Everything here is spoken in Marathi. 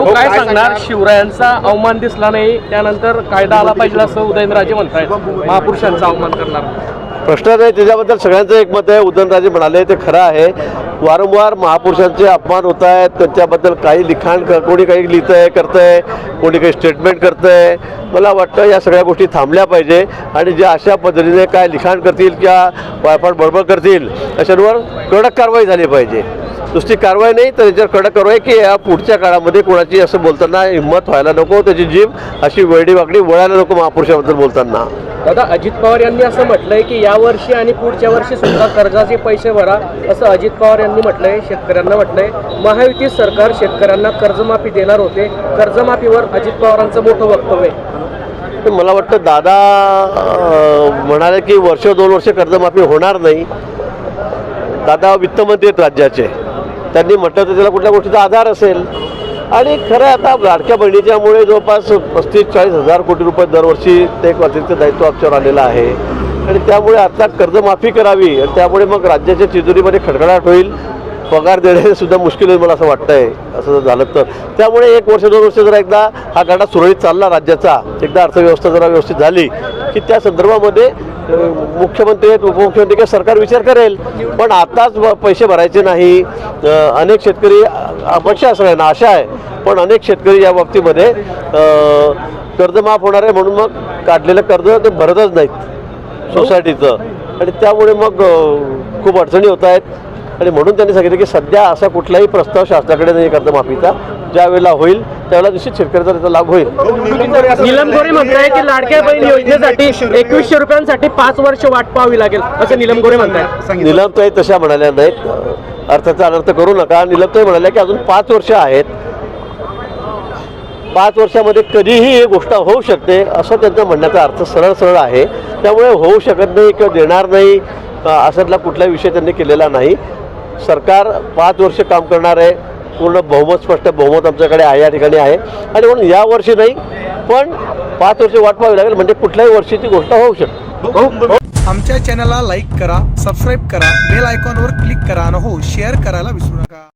हो, काय सांगणार? शिवरायांचा अवमान दिसला नाही त्यानंतर कायदा आला पाहिजे असं उदयनराजे म्हणतायत. महापुरुषांचा अवमान करणार. प्रश्न नाही त्याच्याबद्दल सगळ्यांचं एक मत आहे. उदयनराजे म्हणाले ते खरं आहे. वारंवार महापुरुषांचे अपमान होत आहेत. त्यांच्याबद्दल काही लिखाण क- कोणी काही लिहितं आहे करतं आहे कोणी काही स्टेटमेंट करतं आहे मला वाटतं या सगळ्या गोष्टी थांबल्या पाहिजे आणि जे अशा पद्धतीने काय लिखाण करतील किंवा वायफाट बडबड करतील अशांवर कडक कारवाई झाली पाहिजे. नुसती कारवाई नाही तर याच्यावर कडक कारवाई की या पुढच्या काळामध्ये कोणाची असं बोलताना हिंमत व्हायला नको त्याची जीभ अशी वेडी वाकडी वळायला नको महापुरुषाबद्दल बोलताना. दादा अजित पवार यांनी असं म्हटलंय की या वर्षी आणि पुढच्या वर्षी सुद्धा कर्जाचे पैसे भरा असं अजित पवार यांनी म्हटलंय शेतकऱ्यांना म्हटलंय. महायुती सरकार शेतकऱ्यांना कर्जमाफी देणार होते. कर्जमाफीवर अजित पवारांचं मोठं वक्तव्य आहे. तर मला वाटतं दादा म्हणाले की वर्ष दोन वर्ष कर्जमाफी होणार नाही. दादा वित्तमंत्री आहेत राज्याचे. त्यांनी म्हटलं तर त्याला कुठल्या गोष्टीचा आधार असेल. आणि खरं आता लाडक्या बहिणीच्यामुळे जवळपास पस्तीस चाळीस हजार कोटी रुपये दरवर्षी ते एक अतिरिक्त दायित्व आमच्यावर आलेलं आहे. आणि त्यामुळे आता कर्जमाफी करावी आणि त्यामुळे मग राज्याच्या तिजोरीमध्ये खडखडाट होईल. पगार देणे सुद्धा मुश्किल होईल मला असं वाटतंय. असं जर झालं तर. त्यामुळे एक वर्ष दोन वर्ष जरा एकदा हा गाडा सुरळीत चालला राज्याचा. एकदा अर्थव्यवस्था जरा व्यवस्थित झाली की त्या संदर्भामध्ये मुख्यमंत्री उपमुख्यमंत्री किंवा सरकार विचार करेल. पण आताच ब- पैसे भरायचे नाही. अनेक शेतकरी अपेक्षा असं आहे ना आशा आहे. पण अनेक शेतकरी या बाबतीमध्ये कर्ज माफ होणार आहे म्हणून मग काढलेलं कर्ज ते भरतच नाहीत. सोसायटीचं. आणि त्यामुळे मग खूप अडचणी होत आहेत. आणि म्हणून त्यांनी सांगितलं की सध्या असा कुठलाही प्रस्ताव शासनाकडे नाही कर्जमाफीचा ज्या वेळेला होईल त्यावेळेला निश्चित शेतकऱ्याचा त्याचा लाभ होईल. नीलम गोरे म्हणताय की लाडक्या बहीण योजनेसाठी एकवीसशे रुपयांसाठी पाच वर्ष वाट पाहावी लागेल असं नीलम गोरे म्हणताय. निलमताई तशा म्हणाल्या नाहीत. अर्थाचा अनर्थ करू नका. निलमताई म्हणाल्या की अजून पाच वर्ष आहेत. पाच वर्षामध्ये कधीही ही गोष्ट होऊ शकते असं त्यांचा म्हणण्याचा अर्थ सरळ सरळ आहे. त्यामुळे होऊ शकत नाही किंवा देणार नाही अ, असातला कुठलाही विषय त्यांनी केलेला नाही. सरकार पाच वर्ष काम करणार आहे. पूर्ण बहुमत स्पष्ट बहुमत आमच्याकडे आहे या ठिकाणी आहे. आणि म्हणून या वर्षी नाही पण पाच वर्ष वाट पाहावी लागेल. म्हणजे कुठल्याही वर्षीची गोष्ट होऊ शकते. हो. आमच्या चॅनलला लाईक करा सबस्क्राईब करा बेल आयकॉनवर क्लिक करा आणि हो शेअर करायला विसरू नका.